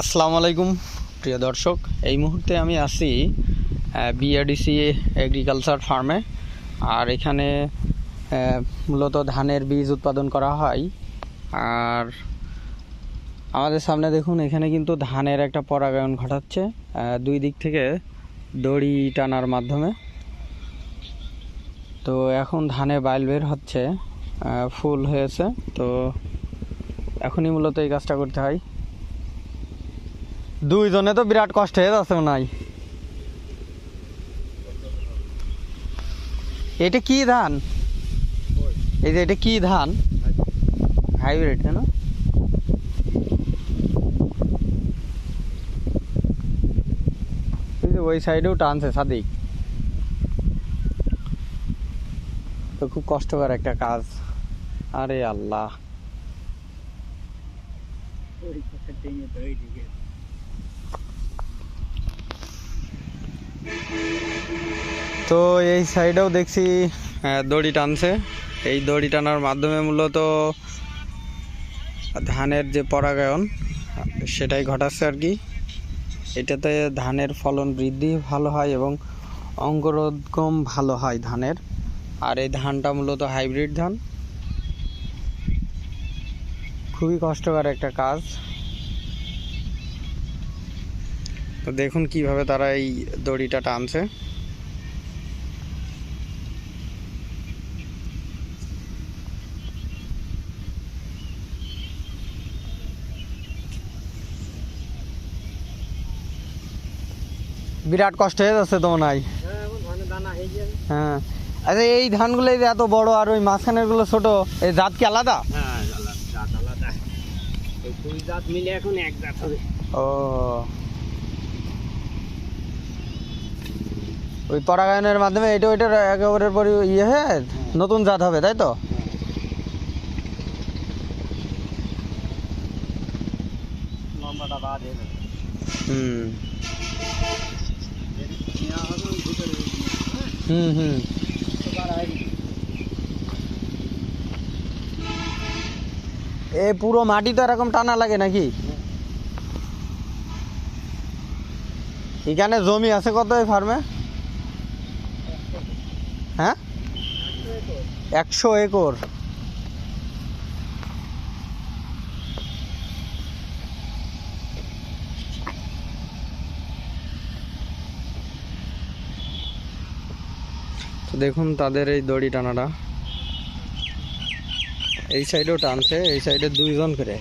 আসসালামু আলাইকুম, প্রিয় দর্শক। এই মুহূর্তে আমি আছি বিআরডিসি এগ্রিকালচার ফার্মে আর এখানে মূলত ধানের বীজ উৎপাদন করা হয়। আর আমাদের সামনে দেখুন, এখানে কিন্তু ধানের একটা পরাগায়ন ঘটাচ্ছে দুই দিক থেকে দড়ি টানার মাধ্যমে। তো এখন ধানে বাইল বের হচ্ছে ফুল হয়েছে। তো এখনই মূলত এই কাজটা করতে হয়। দুইজনে তো বিরাট কষ্ট হয়ে যাচ্ছে মনে হয়। এটা কি ধান? এই যে এটা কি ধান? হাইব্রিড না? এই যে ওই সাইডেও টানছে সাদিক। তো খুব কষ্টকর একটা কাজ। আরে আল্লাহ। তো এই সাইডেও দেখছি দড়ি টানছে। এই দড়ি টানার মাধ্যমে মূলত ধানের যে পরাগায়ন, সেটাই ঘটাচ্ছে আর কি। এটাতে ধানের ফলন বৃদ্ধি ভালো হয় এবং অঙ্কুরোদ্গম ভালো হয় ধানের। আর এই ধানটা মূলত হাইব্রিড ধান। খুবই কষ্টকর একটা কাজ। তো দেখুন কীভাবে তারা এই দড়িটা টানছে। বিরাট কষ্ট হয়ে যাচ্ছে তো মনে হ্যাঁ। আচ্ছা এই ধানগুলো এই যে এত বড় আর ওই মাঝখানেরগুলো ছোট এই জাত কি আলাদা? হবে। ও। ওই পরাগায়নের মাধ্যমে এটা ওইটার একেবারের পরে ইয়ে হয়ে নতুন জাত হবে তাই তো? হুম। হুম হুম। এ পুরো মাটি তো এরকম টানা লাগে নাকি? এখানে জমি আছে কত এই ফার্মে হ্যাঁ? একশো একর। তো দেখুন তাদের এই দড়ি টানাটা। এই সাইডেও টানছে এই সাইডে দুইজন করে।